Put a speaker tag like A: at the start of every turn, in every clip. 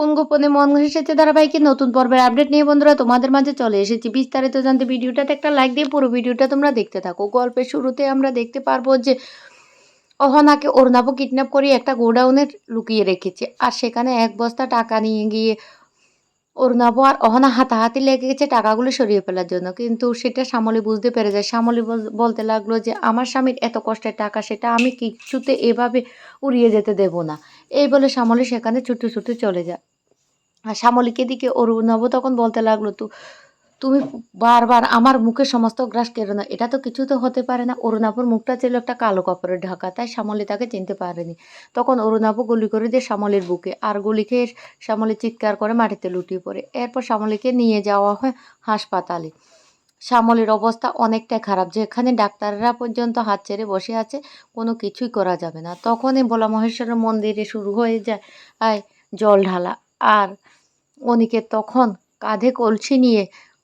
A: কোন গোপনে মন এসেছে ধারাবাহিকে নতুন পর্বের আপডেট নিয়ে বন্ধুরা, তোমাদের মাঝে চলে এসেছি। বিস্তারিত জানতে ভিডিওটাতে একটা লাইক দিয়ে পুরো ভিডিওটা তোমরা দেখতে থাকো। গল্পের শুরুতে আমরা দেখতে পারব যে, অহনাকে অরুণাবও কিডন্যাপ করে একটা গোডাউনে লুকিয়ে রেখেছে। আর সেখানে এক বস্তা টাকা নিয়ে গিয়ে অরুণাব আর অহনা হাতাহাতি লেগে গেছে টাকাগুলো সরিয়ে ফেলার জন্য। কিন্তু সেটা শ্যামলী বুঝতে পেরে যায়। শ্যামলী বল- বলতে লাগল যে, আমার স্বামীর এত কষ্টের টাকা, সেটা আমি কিছুতে এভাবে উড়িয়ে যেতে দেব না। এই বলে শ্যামলী সেখানে ছুটে ছুটে চলে যায়। শ্যামলীকে দিকে অরুণাব তখন বলতে লাগল, তো তুমি বারবার আমার মুখে সমস্ত গ্রাস কেড়ো না। এটা তো কিছু তো হতে পারে না। অরুণাপুর মুখটা ছিল একটা কালো কাপড়ের ঢাকা, তাই শ্যামলী তাকে চিনতে পারেনি। তখন অরুণাবু গুলি করে দিয়ে শ্যামলীর বুকে, আর গুলি খেয়ে শ্যামলী চিৎকার করে মাটিতে লুটিয়ে পড়ে। এরপর শ্যামলীকে নিয়ে যাওয়া হয় হাসপাতালে। শ্যামলীর অবস্থা অনেকটাই খারাপ, যেখানে ডাক্তাররা পর্যন্ত হাত ছেড়ে বসে আছে, কোনো কিছুই করা যাবে না। তখনই ভোলা মহেশ্বরের মন্দিরে শুরু হয়ে যায় জল ঢালা। আর অনিকে তখন কাঁধে কলসি নিয়ে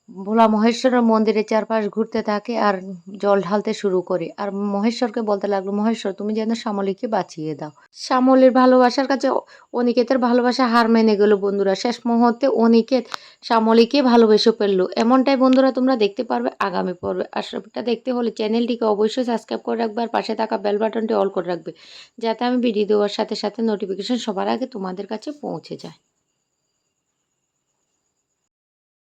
A: ভোলা মহেশ্বরের মন্দিরের চারপাশ ঘুরতে থাকে আর জল ঢালতে শুরু করে। আর মহেশ্বরকে বলতে লাগল, মহেশ্বর, তুমি যেন শ্যামলীকে বাঁচিয়ে দাও। শ্যামলীর ভালোবাসার কাছে অনিকেতের ভালোবাসা হার মেনে গেল বন্ধুরা। শেষ মুহূর্তে অনিকেত শ্যামলীকে ভালোবেসে ফেলল। এমনটাই বন্ধুরা তোমরা দেখতে পারবে আগামী পর্বে। আর সবটা দেখতে হলে চ্যানেলটিকে অবশ্যই সাবস্ক্রাইব করে রাখবে আর পাশে থাকা বেল বাটনটি অল করে রাখবে, যাতে আমি ভিডিও দেওয়ার সাথে সাথে নোটিফিকেশন সবার আগে তোমাদের কাছে পৌঁছে যায়।